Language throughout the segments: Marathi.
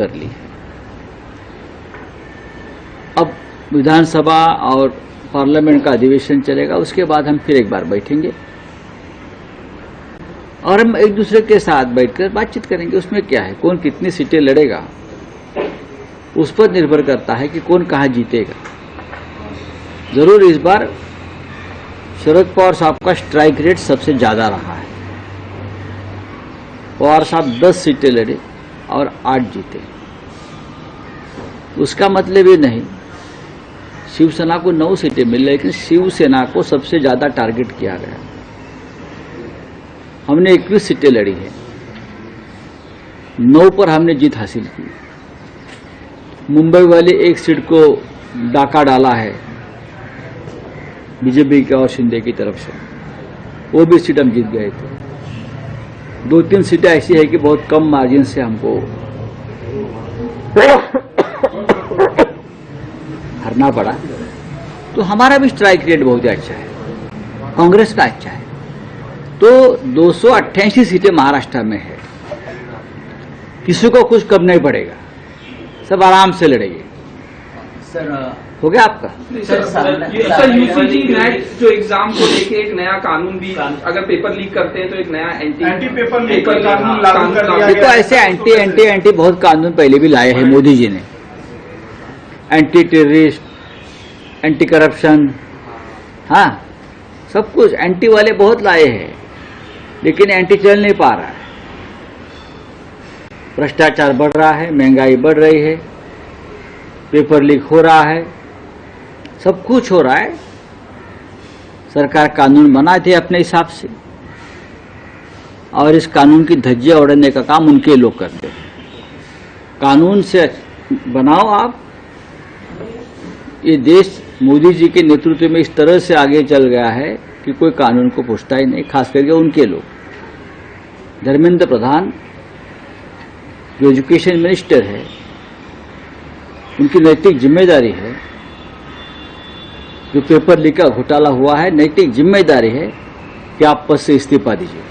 कर ली। अब विधानसभा और पार्लियामेंट का अधिवेशन चलेगा, उसके बाद हम फिर एक बार बैठेंगे। और हम एक दूसरे के साथ बैठकर बातचीत करेंगे, उसमें क्या है, कौन कितनी सीटें लड़ेगा, उस पर निर्भर करता है कि कौन कहाँ जीतेगा। ज़रूर इस बार शरद पवार साहब का स्ट्राइक रेट सबसे ज़्यादा रहा है। पवार साहब 10 सीटें लड़े और आठ जीते। उसका मतलब ये नहीं, शिवसेना को नौ सीटें मिली, लेकिन शिवसेना को सबसे ज़्यादा टारगेट किया गया। हमने 21 सीटें लड़ी है। नौ पर हमने जीत हासिल की। मुंबई वाले एक सीट को डाका डाला है, बीजेपी के और शिंदे की तरफ़ से। वो भी सीट हम जीत गए थे। दो तीन सीटें ऐसी है कि बहुत कम मार्जिन से हमको हरना पड़ा। तो हमारा भी स्ट्राइक रेट बहुत ही अच्छा है। कांग्रेस का अच्छा है। तो दो सौ अट्ठासी सीटें महाराष्ट्र में है। किसी को कुछ कम नहीं पड़ेगा। सब आराम से लड़ेंगे। सर हो। गया आपका? सर, सर यूसीजी नेट जो एग्ज़ाम को लेके एक नया कानून भी अगर पेपर लीक करते हैं तो एक नया एंटी एंटी पेपर लीक कानून कानून लागू कर दिया देखो ऐसे एंटी एंटी एंटी बहुत कानून पहले भी लाए हैं मोदी जी ने। एंटी टेररिस्ट एंटी करप्शन हाँ सब कुछ एंटी वाले बहुत लाए हैं लेकिन एंटी चल नहीं पा रहा है। भ्रष्टाचार बढ़ रहा है महँगाई बढ़ रही है। पेपर लीक हो रहा है, सब कुछ हो रहा है। सरकार कानून बनाए थे अपने हिसाब से, और इस कानून की धज्जियाँ उड़ाने का काम उनके लोग करते हैं। कानून से बनाओ आप। ये देश मोदी जी के नेतृत्व में इस तरह से आगे चल गया है कि कोई कानून को पूछता ही नहीं, खास करके उनके लोग। धर्मेंद्र प्रधान, जो एजुकेशन मिनिस्टर है उनकी नैतिक जिम्मेदारी है। जो पेपर लीक घोटाला हुआ है नैतिक जिम्मेदारी है कि आप पद से इस्तीफा दीजिए।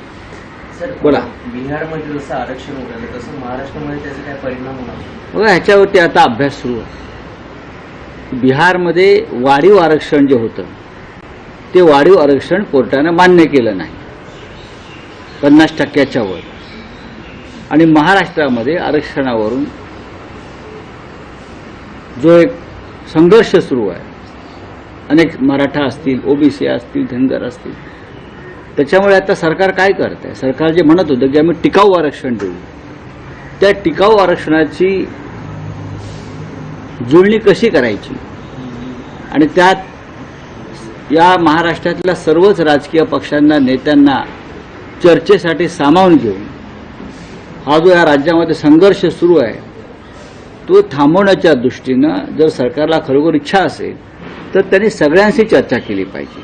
बोला. बिहारमध्ये जसं आरक्षण होत तसं महाराष्ट्रामध्ये त्याचा काय परिणाम होणार? बघा ह्याच्यावरती आता अभ्यास सुरू आहे. बिहारमध्ये वाढीव आरक्षण जे होतं ते वाढीव आरक्षण कोर्टानं मान्य केलं नाही. पन्नास टक्क्याच्या वर. आणि महाराष्ट्रामध्ये आरक्षणावरून जो एक संघर्ष सुरू आहे. अनेक मराठा असतील ओबीसी असतील धनगर असतील. त्याच्यामुळे आता सरकार काय करत आहे सरकार जे म्हणत होतं की आम्ही टिकाऊ आरक्षण देऊ. त्या टिकाऊ आरक्षणाची जुळणी कशी करायची? आणि त्यात या महाराष्ट्रातल्या सर्वच राजकीय पक्षांना नेत्यांना चर्चेसाठी सामावून घेऊन हा जो या राज्यामध्ये संघर्ष सुरू आहे तो थांबवण्याच्या दृष्टीनं जर सरकारला खरोखर इच्छा असेल तर त्यांनी सगळ्यांशी चर्चा केली पाहिजे.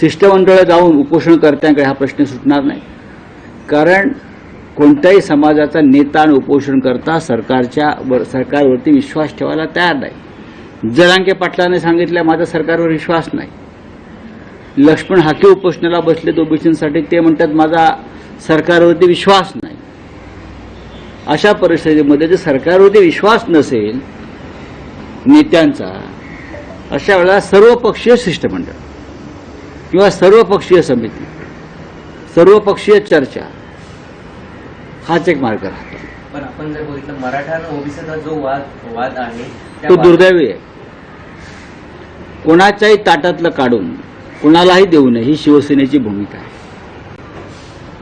शिष्टमंडळं जाऊन उपोषणकर्त्यांकडे हा प्रश्न सुटणार नाही. कारण कोणत्याही समाजाचा नेता आणि उपोषणकर्ता सरकारच्या वर सरकारवरती विश्वास ठेवायला तयार नाही. जरांके पाटलाने सांगितलं माझा सरकारवर विश्वास नाही. लक्ष्मण हाके उपोषणाला बसलेत ओबीसीसाठी ते म्हणतात माझा सरकारवरती विश्वास नाही. अशा परिस्थितीमध्ये जर सरकारवरती विश्वास नसेल नेत्यांचा अशा वेळेला सर्वपक्षीय शिष्टमंडळ किंवा सर्वपक्षीय समिती सर्वपक्षीय चर्चा हाच एक मार्ग राहतो. पण आपण जर बघितलं मराठा आणि ओबीसीचा जो वाद वाद आहे तो दुर्दैवी आहे. कोणाच्याही ताटातलं काढून कोणालाही देऊ नये ही शिवसेनेची भूमिका आहे.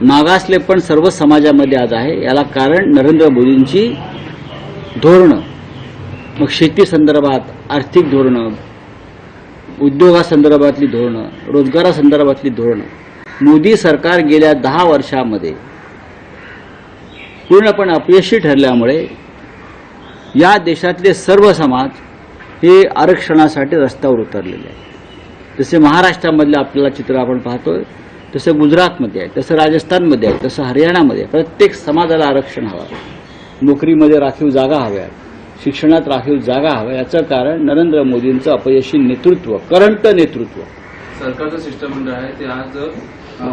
मागासले पण सर्व समाजामध्ये आज आहे. याला कारण नरेंद्र मोदींची धोरणं. मग शेती संदर्भात आर्थिक धोरणं उद्योगासंदर्भातली धोरणं रोजगारासंदर्भातली धोरणं. मोदी सरकार गेल्या दहा वर्षामध्ये पूर्णपणे अपयशी ठरल्यामुळे या देशातले सर्व समाज हे आरक्षणासाठी रस्त्यावर उतरलेले आहेत. जसे महाराष्ट्रामधलं आपल्याला चित्र आपण पाहतोय तसं गुजरातमध्ये आहे तसं राजस्थानमध्ये आहे तसं हरियाणामध्ये आहे. प्रत्येक समाजाला आरक्षण हवं आहे. नोकरीमध्ये राखीव जागा हव्यात शिक्षणात राखीव जागा हव्या याचं कारण नरेंद्र मोदींचं अपयशी नेतृत्व करंट नेतृत्व. सरकारचं शिष्टमंडळ आहे ते आज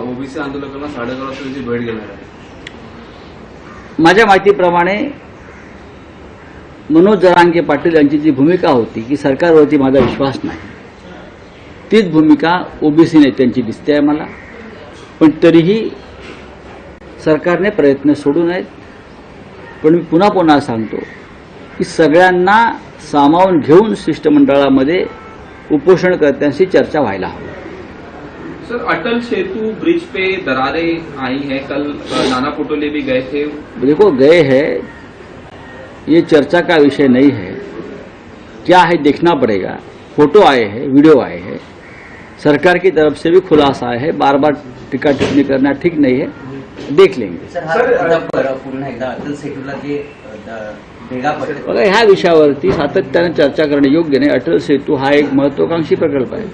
ओबीसी आंदोलकांना वाजता त्यांची भेट घेणार आहे. माझ्या माहितीप्रमाणे मनोज जरांगे पाटील यांची जी भूमिका होती की सरकारवरती माझा विश्वास नाही. तीच भूमिका ओबीसी नेत्यांची दिसते आहे मला. पण तरीही सरकारने प्रयत्न सोडू नयेत. पण मी पुन्हा पुन्हा सांगतो की सगळ्यांना सामावून घेऊन शिष्टमंडळामध्ये उपोषणकर्त्यांशी चर्चा व्हायला हवी. सर अटल सेतु ब्रिज पे दरारें आई हैं कल नाना पटोले भी गए थे। देखो गए हैं ये चर्चा का विषय नहीं है। क्या है देखना पड़ेगा। फोटो आए हैं वीडियो आए हैं। सरकार की तरफ से भी खुलासा है। बार बार टीका टिप्पणी करना ठीक नहीं है। देख लेंगे। बघा ह्या विषयावरती सातत्याने चर्चा करणे योग्य नाही. अटल सेतू हा एक महत्वाकांक्षी प्रकल्प आहे.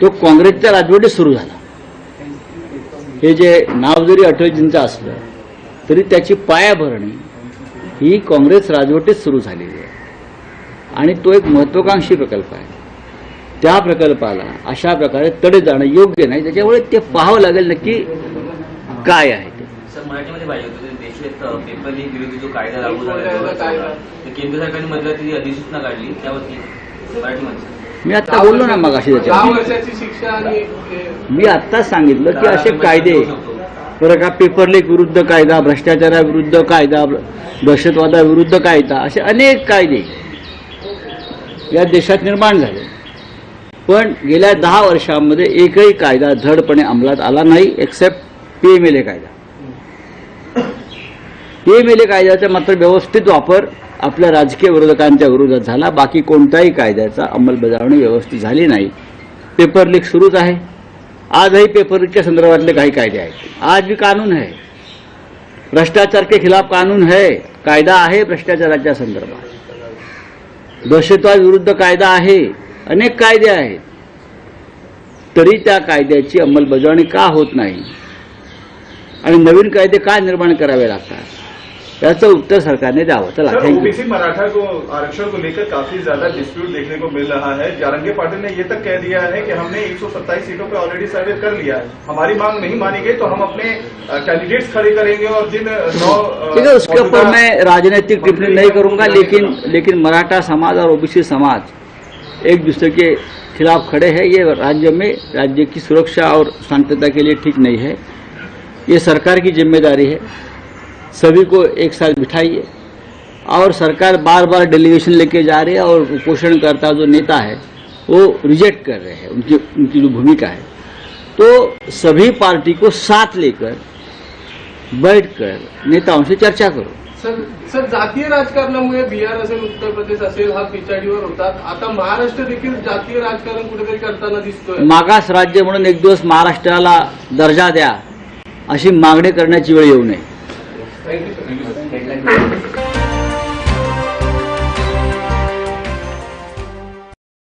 तो काँग्रेसच्या राजवटीत सुरू झाला. हे जे नाव जरी अटलजींचं असलं तरी त्याची पायाभरणी ही काँग्रेस राजवटीत सुरू झालेली आहे. आणि तो एक महत्वाकांक्षी प्रकल्प आहे. त्या प्रकल्पाला अशा प्रकारे तडे जाणं योग्य नाही. त्याच्यामुळे ते पाहावं लागेल नक्की काय आहे ते. सर मराठीमध्ये पाहिजे होतं. ते देशात अ, पेपर लीक विरोधी जो कायदा लागू झाला त्यावर ते केंद्र सरकारने मधल्या ती अधिसूचना काढली त्यावरती मराठीमध्ये मी आता बोललो ना मग अशी दहा त्याच्यावर. वर्षाची शिक्षा आणि हे, मी आत्ताच सांगितलं की असे कायदे बरं का पेपर लीक विरुद्ध कायदा भ्रष्टाचाराविरुद्ध कायदा दहशतवादाविरुद्ध कायदा असे अनेक कायदे या देशात निर्माण झाले. पण गेल्या दहा वर्षांमध्ये एकही कायदा धडपणे अंमलात आला नाही एक्सेप्ट पीएमएलए कायदा. पीएमएलए कायद्याचा मात्र व्यवस्थित वापर आपल्या राजकीय विरोधकांच्या विरोधात झाला. बाकी कोणत्याही कायद्याचा अंमलबजावणी व्यवस्थित झाली नाही. पेपर लीक सुरूच आहे. आजही पेपर लीकच्या संदर्भातले काही कायदे आहेत. आज भी कानून है भ्रष्टाचार के खिलाफ कानून है. कायदा आहे भ्रष्टाचाराच्या संदर्भात. दहशतवाद विरुद्ध कायदा आहे. अनेक कायदे आहेत. तरी त्या कायद्याची अंमलबजावणी का होत नाही? आणि नवीन कायदे का निर्माण करावे लागतात? त्याचं उत्तर सरकारने द्यावं. चला थँक्यू ओबीसी मराठा को आरक्षण को लेकर काफी ज्यादा डिस्प्यूट देखने को मिल रहा है। जारंगे पाटिल ने ये तक कह दिया है कि हमने 127 सीटों पे ऑलरेडी सर्वे कर लिया है। हमारी मांग नहीं मानी गई तो हम अपने कैंडिडेट्स खड़े करेंगे और जिन नौ ठीक है उसके ऊपर मैं राजनीतिक टिप्पणी नहीं करूंगा लेकिन लेकिन मराठा समाज और ओबीसी समाज एक दूसरे के खिलाफ खड़े हैं। ये राज्य में राज्य की सुरक्षा और शांतता के लिए ठीक नहीं है। ये सरकार की ज़िम्मेदारी है। सभी को एक साथ बिठाइए। और सरकार बार बार डेलीगेशन लेके जा रही है और उपोषण करता जो नेता है, वो रिजेक्ट कर रहे हैं। उनकी उनकी जो भूमिका है। तो सभी पार्टी को साथ लेकर बैठकर नेताओं से चर्चा करो। सर सर जातीय राजकारणामुळे बिहार असेल उत्तर प्रदेश असेल हा पिछाडीवर होतात आता महाराष्ट्र देखील जातीय राजकारण कुठेतरी करताना दिसतोय. मागास राज्य म्हणून एक दिवस महाराष्ट्राला दर्जा द्या. अशी मागणी करण्याची वेळ येऊ नये. Thank you sir headline